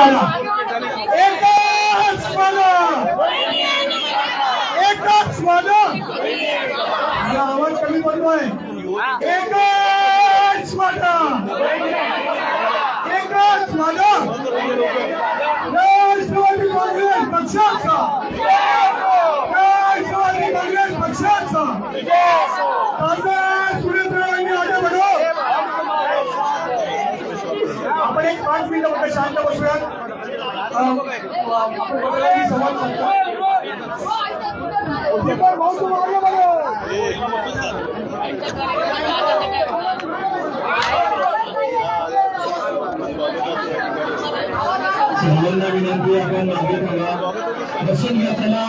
आला. एकच माझं एकच माझं माझा आवाज कमी पडतोय. एकच माझं एकच माझं राष्ट्रवादी काँग्रेस पक्षाचा. राष्ट्रवादी काँग्रेस पक्षाचा. खासदार सुरेंद्ररावांनी आगे बढो आपण एक पाच मिनिटं फक्त शांत बसूयात. विनंती आहे, आपण मागे थांबा. बसून घ्या चला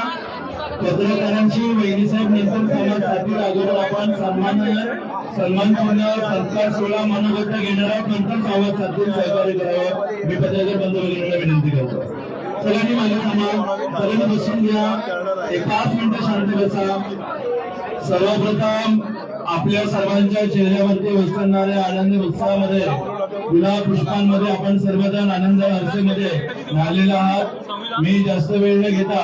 पत्रकारांची वैरी साहेब नंतर समाज साथी अगोदर आपण सन्मान सन्मान चिन्ह सत्कार सोळा मनोगत घेणारा आहोत नंतर साधून सहकार्य करावं. मी पत्रकार बंधू विनंती करतो. सगळ्यांनी माझ्या थांबा. सगळ्यांनी बसून घ्या. एक पाच मिनिटं शांत बसा. सर्वप्रथम आपल्या सर्वांच्या चेहऱ्यावरती वसणाऱ्या आनंदी उत्साहामध्ये गुलाब पुष्पांमध्ये आपण सर्वजण आनंद हर्षेमध्ये राहिलेला आहात. मी जास्त वेळ न घेता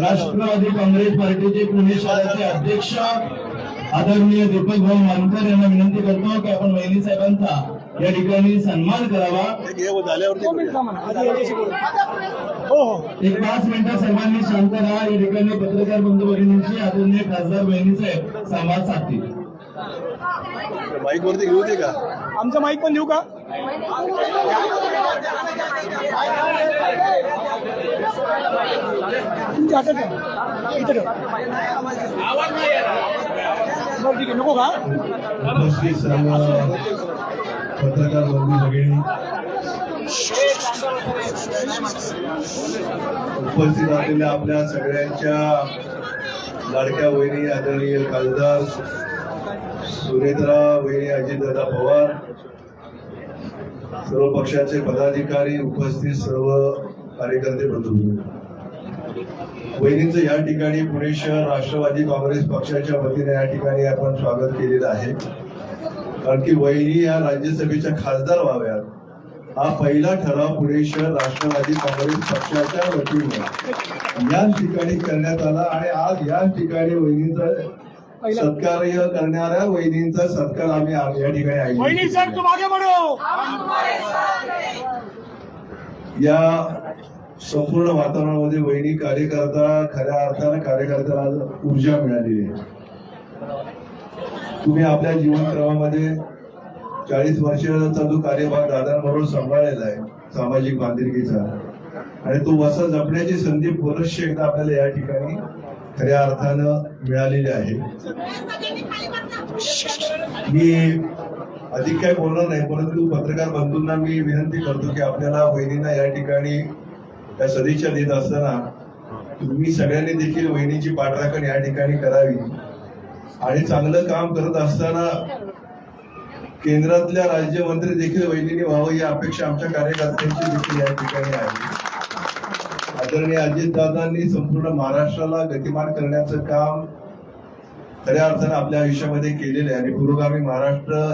राष्ट्रवादी काँग्रेस पार्टीचे पुणे शहराचे अध्यक्ष आदरणीय दीपक भाऊ मानकर यांना विनंती करतो की आपण वहिनी साहेबांचा या ठिकाणी सन्मान करावा. एक पाच मिनिटं सर्वांनी शांत राहा. या ठिकाणी पत्रकार बंधू भगिनींची आदरणीय खासदार बहिणी साहेब संवाद साधतील. बाईक वरती घेऊ दे का? आमचं माईक पण देऊ का? तुमची हातात ठेवा. इथं ठीक आहे नको का? पत्रकार बंधू भगिनी उपस्थित असलेल्या आपल्या सगळ्यांच्या लाडक्या वहिनी आदरणीय खासदार सुनेत्रा वहिनी अजितदादा पवार सर्व पक्षाचे पदाधिकारी उपस्थित सर्व कार्यकर्ते बंधू. वहिनींचं या ठिकाणी पुणे शहर राष्ट्रवादी काँग्रेस पक्षाच्या वतीने या ठिकाणी आपण स्वागत केलेलं आहे. कारण की वहिनी या राज्यसभेच्या खासदार व्हाव्यात. हा पहिला ठराव पुणे शहर राष्ट्रवादी काँग्रेस पक्षाच्या वतीने या ठिकाणी करण्यात आला आणि आज या ठिकाणी वहिनींचा सत्कार्य करणाऱ्या वहिनींचा सत्कार आम्ही आज या ठिकाणी. या संपूर्ण वातावरणामध्ये वहिनी कार्यकर्ता खऱ्या अर्थानं कार्यकर्त्याला ऊर्जा मिळालेली आहे. तुम्ही आपल्या जीवनक्रमामध्ये चाळीस वर्षाचा जो कार्यभार दादांबरोबर सांभाळलेला आहे सामाजिक बांधिलकीचा आणि तो वसा जपण्याची संधी पुनश्च एकदा आपल्याला या ठिकाणी खऱ्या अर्थानं मिळालेली आहे. मी अधिक काय बोलणार नाही परंतु पत्रकार बंधूंना मी विनंती करतो की आपल्याला वहिनींना या ठिकाणी त्या सदिच्छा देत असताना तुम्ही सगळ्यांनी देखील वहिनीची पाठराखण या ठिकाणी करावी. आणि चांगलं काम करत असताना केंद्रातल्या राज्यमंत्री देखील वहिनीने व्हावं ही अपेक्षा आमच्या कार्यकर्त्यांची देखील या ठिकाणी आहे. आदरणीय अजितदादांनी संपूर्ण महाराष्ट्राला गतिमान करण्याचं काम खऱ्या अर्थानं आपल्या आयुष्यामध्ये केलेलं आहे. आणि पुरोगामी महाराष्ट्र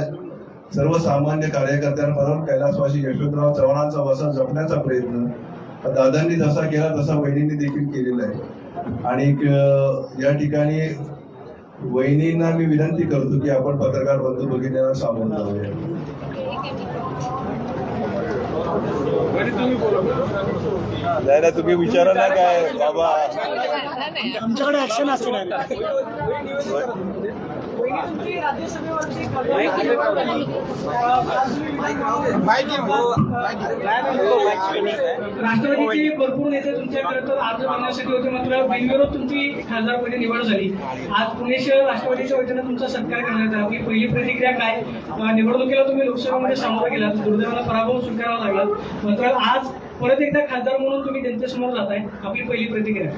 सर्वसामान्य कार्यकर्त्यांबरोबर कैलासवासी यशवंतराव चव्हाणांचा वसा जपण्याचा प्रयत्न दादांनी जसा केला तसा वहिनींनी देखील केलेला आहे. आणि या ठिकाणी वहिनींना मी विनंती करतो की आपण पत्रकार बंधू भगिनींना सामोरं जाऊया. नाही तुम्ही विचारा ना काय बाबा. आमच्याकडे ऍक्शन राष्ट्रवादीचे भरपूर नेते तुमच्याकडे तर अर्ज मागण्यासाठी होते. मात्र बिनविरोध तुमची खासदारपदी निवड झाली. आज पुणे शहर राष्ट्रवादीच्या वतीनं तुमचा सत्कार करण्यात आला. आपली पहिली प्रतिक्रिया काय? निवडणुकीला तुम्ही लोकसभेमध्ये सामोरं गेलात. दुर्दैवाला पराभव स्वीकारावा लागला. मात्र आज परत एकदा खासदार म्हणून तुम्ही त्यांच्यासमोर जाताय. आपली पहिली प्रतिक्रिया.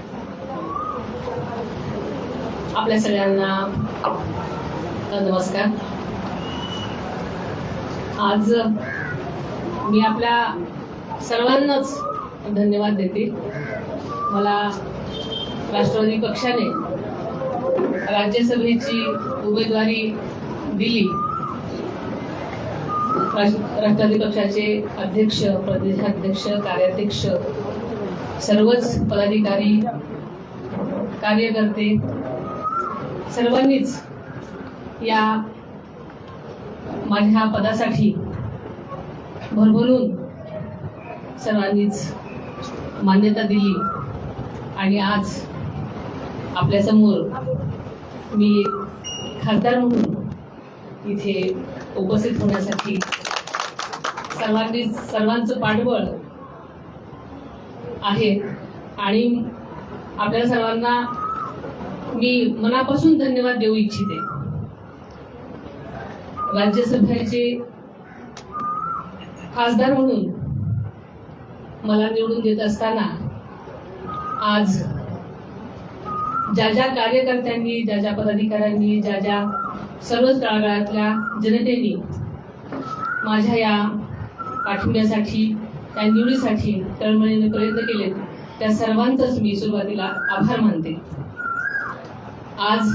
आपल्या सगळ्यांना नमस्कार. आज मी आपल्या सर्वांनाच धन्यवाद देते. मला राष्ट्रवादी पक्षाने राज्यसभेची उमेदवारी दिली. राष्ट्रवादी पक्षाचे अध्यक्ष प्रदेशाध्यक्ष कार्याध्यक्ष सर्वच पदाधिकारी कार्यकर्ते सर्वांनीच या माझ्या पदासाठी भरभरून सर्वांनीच मान्यता दिली. आणि आज आपल्यासमोर मी खासदार म्हणून इथे उपस्थित होण्यासाठी सर्वांनी सर्वांचं पाठबळ आहे. आणि आपल्या सर्वांना मी मनापासून धन्यवाद देऊ इच्छिते. राज्यसभेचे खासदार म्हणून मला निवडून देत असताना आज ज्या ज्या कार्यकर्त्यांनी ज्या ज्या पदाधिकाऱ्यांनी ज्या ज्या सर्वच तळागाळातल्या जनतेने माझ्या या पाठिंब्यासाठी त्या निवडीसाठी तळमळीने प्रयत्न केले त्या सर्वांचाच मी सुरुवातीला आभार मानते. आज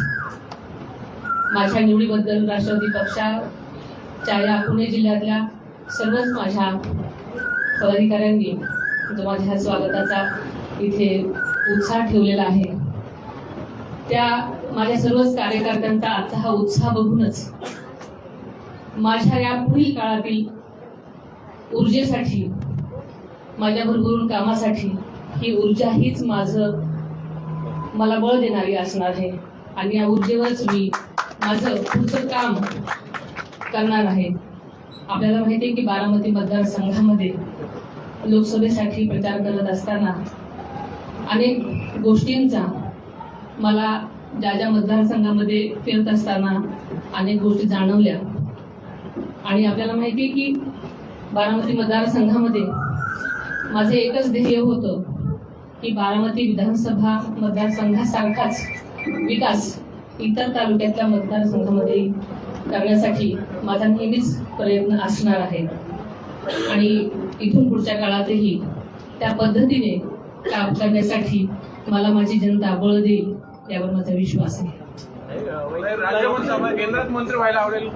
माझ्या निवडीबद्दल राष्ट्रवादी पक्षाच्या या पुणे जिल्ह्यातल्या सर्वच माझ्या पदाधिकाऱ्यांनी माझ्या स्वागताचा इथे उत्साह ठेवलेला आहे त्या माझ्या सर्वच कार्यकर्त्यांचा आजचा हा उत्साह बघूनच माझ्या या पुढील काळातील ऊर्जेसाठी माझ्या भरभरून कामासाठी ही ऊर्जा हीच माझं मला बळ देणारी असणार आहे. आणि या ऊर्जेवरच मी माझं पुढचं काम करणार आहे. आपल्याला माहिती आहे की बारामती मतदारसंघामध्ये लोकसभेसाठी प्रचार करत असताना अनेक गोष्टींचा मला ज्या ज्या मतदारसंघामध्ये फिरत असताना अनेक गोष्टी जाणवल्या. आणि आपल्याला माहिती आहे की बारामती मतदारसंघामध्ये माझं एकच ध्येय होतं की बारामती विधानसभा मतदारसंघासारखाच विकास इतर तालुक्यातल्या मतदारसंघामध्ये करण्यासाठी माझा नेहमीच प्रयत्न असणार आहे. आणि इथून पुढच्या काळातही त्या पद्धतीने काम करण्यासाठी मला माझी जनता बळ देईल यावर माझा विश्वास आहे. राज्यमंत्री केंद्रात मंत्री व्हायला आवडेल.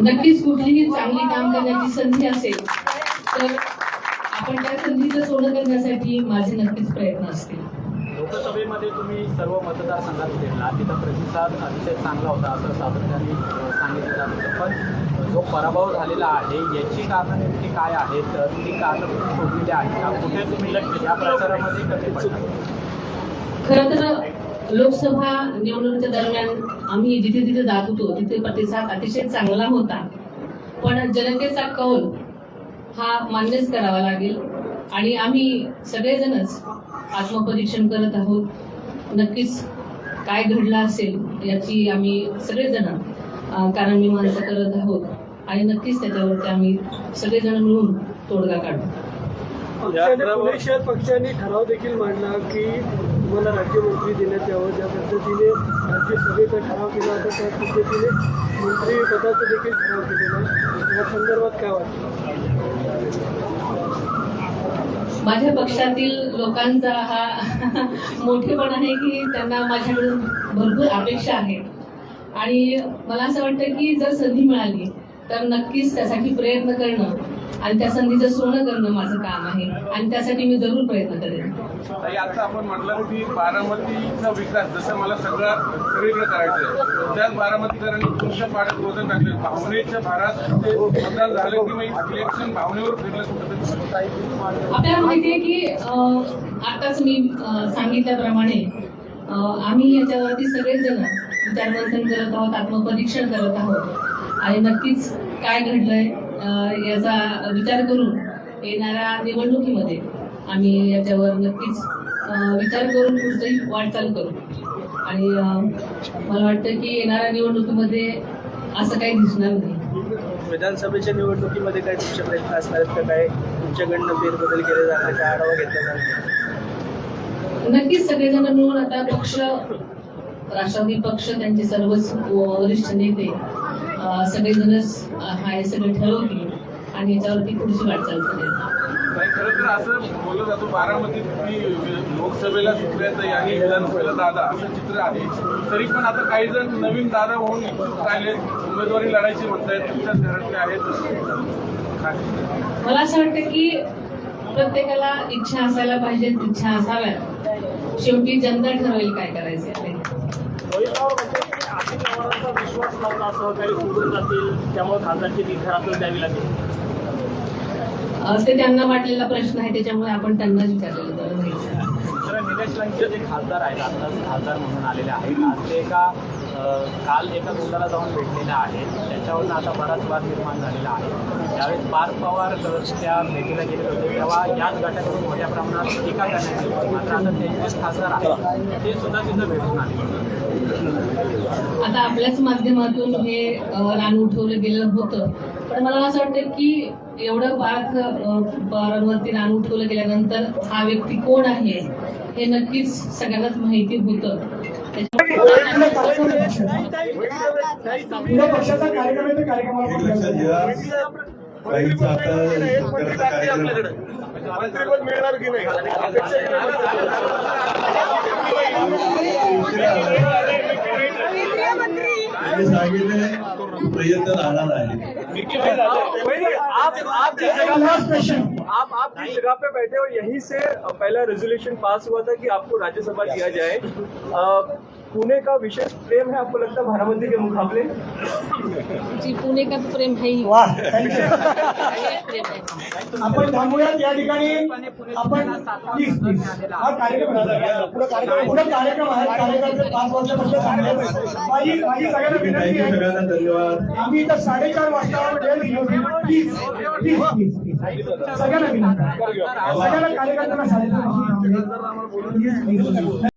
नक्कीच कुठलीही चांगली काम करण्याची संधी असेल तर आपण त्या संधीचं सोनं करण्यासाठी माझे नक्कीच प्रयत्न असतील. लोकसभेमध्ये तुम्ही सर्व मतदारसंघात फिरला तिथं प्रतिसाद अतिशय चांगला होता असं सातत्याने सांगितलं जात होतं. पण जो पराभव झालेला आहे याची कारणं नेमकी काय आहेत? ती कारणं तुम्ही शोधलेली आहेत. का कुठे तुम्ही या प्रचारामध्ये कधी पडला खरं तर लोकसभा निवडणुकीच्या दरम्यान आम्ही जिथे जिथे जात होतो तिथे प्रतिसाद अतिशय चांगला होता. पण जनतेचा कौल हा मान्यच करावा लागेल. आणि आम्ही सगळेजणच आत्मपरीक्षण करत आहोत. नक्कीच काय घडलं असेल याची आम्ही सगळेजण कारण मी माणसं करत आहोत. आणि नक्कीच त्याच्यावरती आम्ही सगळेजण मिळून तोडगा काढू. शहर पक्षाने ठराव देखील मांडला की तुम्हाला राज्यमंत्री देण्यात यावं. ज्या पद्धतीने राज्यसभेचा ठराव केला होता त्या पद्धतीने मंत्री पदाचा देखील ठराव केलेला आहे. या संदर्भात काय वाटतं? माझ्या पक्षातील लोकांचा हा मोठेपण आहे की त्यांना माझ्याकडून भरपूर अपेक्षा आहेत. आणि मला असं वाटतं की जर संधी मिळाली तर नक्कीच त्यासाठी प्रयत्न करणं आणि त्या संधीचं सोनं करणं माझं काम आहे. आणि त्यासाठी मी जरूर प्रयत्न करेन. ताई आता आपण म्हटलं की बारामतीचा विकास जसं मला सगळं सगळीकडे करायचं आहे त्याच बारामतीकरांनी तुमच्या पाण्यात वजन टाकले भावनेच्या भारात ते मतदान झालं की मग इलेक्शन भावनेवर फिरलं आपल्याला माहिती आहे की आताच मी सांगितल्याप्रमाणे आम्ही याच्यावरती सगळेजण विचारमंथन करत आहोत आत्मपरीक्षण करत आहोत. आणि नक्कीच काय घडलंय याचा विचार करून येणाऱ्या निवडणुकीमध्ये आम्ही याच्यावर नक्कीच विचार करून पुढची वाटचाल करू. आणि मला वाटतं की येणाऱ्या निवडणुकीमध्ये असं काही दिसणार नाही. विधानसभेच्या निवडणुकीमध्ये काय तुमचे प्रयत्न असणार आहेत का? काय तुमच्याकडनं फेरबदल केले जाणार काय आढावा घेतला जाणार नक्कीच सगळेजण मिळून आता पक्ष राष्ट्रवादी पक्ष त्यांचे सर्वच वरिष्ठ नेते सगळेजणच हा हे सगळे ठरवतील. आणि याच्यावरती पुढची वाटचाल करेल नाही, खरं तर असं बोललं जातं बारामतीत की लोकसभेला सुप्रियाताई आणि विधानसभेला दादा असं चित्र आहे. तरी पण आता काही जण नवीन दादा होऊन इच्छुक राहिले. उमेदवारी लढायची म्हणतायत तुमच्याच घरातले आहेत? मला असं वाटतं की प्रत्येकाला इच्छा असायला पाहिजे इच्छा असाव्या. शेवटी जनता ठरवेल काय करायचं ते रोहित पवार म्हणते की अजित पवारांचा विश्वास नव्हता सहकारी सोडून जातील. त्यामुळे खासदारची ती घरातून द्यावी लागेल. ते त्यांना वाटलेला प्रश्न आहे त्याच्यामुळे आपण त्यांनाच विचारलेलं बरं होईल. तर निलेश लंके जे खासदार आहेत आता खासदार म्हणून आलेले आहेत आज ते एका काल एका गुंडाला जाऊन भेटलेले आहेत. त्याच्यावरून आता बराच वाद निर्माण झालेला आहे. त्यावेळेस पार्थ पवार त्या भेटीला गेले होते तेव्हा याच गटाकडून मोठ्या प्रमाणात टीका करण्यात आली. मात्र आता त्यांचेच खासदार आहेत ते सुद्धा तिथं भेटून आले आता आपल्याच माध्यमातून हे रान उठवलं गेलं होतं. पण मला असं वाटतं की एवढं अं, पवारांवरती रान उठवलं गेल्यानंतर हा व्यक्ती कोण आहे हे नक्कीच सगळ्यांनाच माहिती होतं. सांगितले प्रयत्न राहणार आहे आप आप जिस जगह आप आप जिस जगह पे बैठे हो, यहीं से पहला रेजोल्यूशन पास हुआ था कि आपको राज्यसभा दिया जाए। पुणे का विशेष प्रेम है आपको लगता है बारामती के मुकाबले? जी पुणे का तो प्रेम है ही। वा थँक्यू प्रेम आहे आपण थांबूयात या ठिकाणी आपण हा कार्यक्रम. पुढे कार्यक्रम पुढे कार्यक्रम आहे. कार्यकर्ते पाच चांगले माझी माझी सगळ्यांना विनंती आहे सगळ्यांना धन्यवाद. आम्ही इथं साडेचार वाजता वेळ दिली होती. प्लीज़ सगळ्यांना विनंती सगळ्यांना कार्यकर्त्यांना साडेचार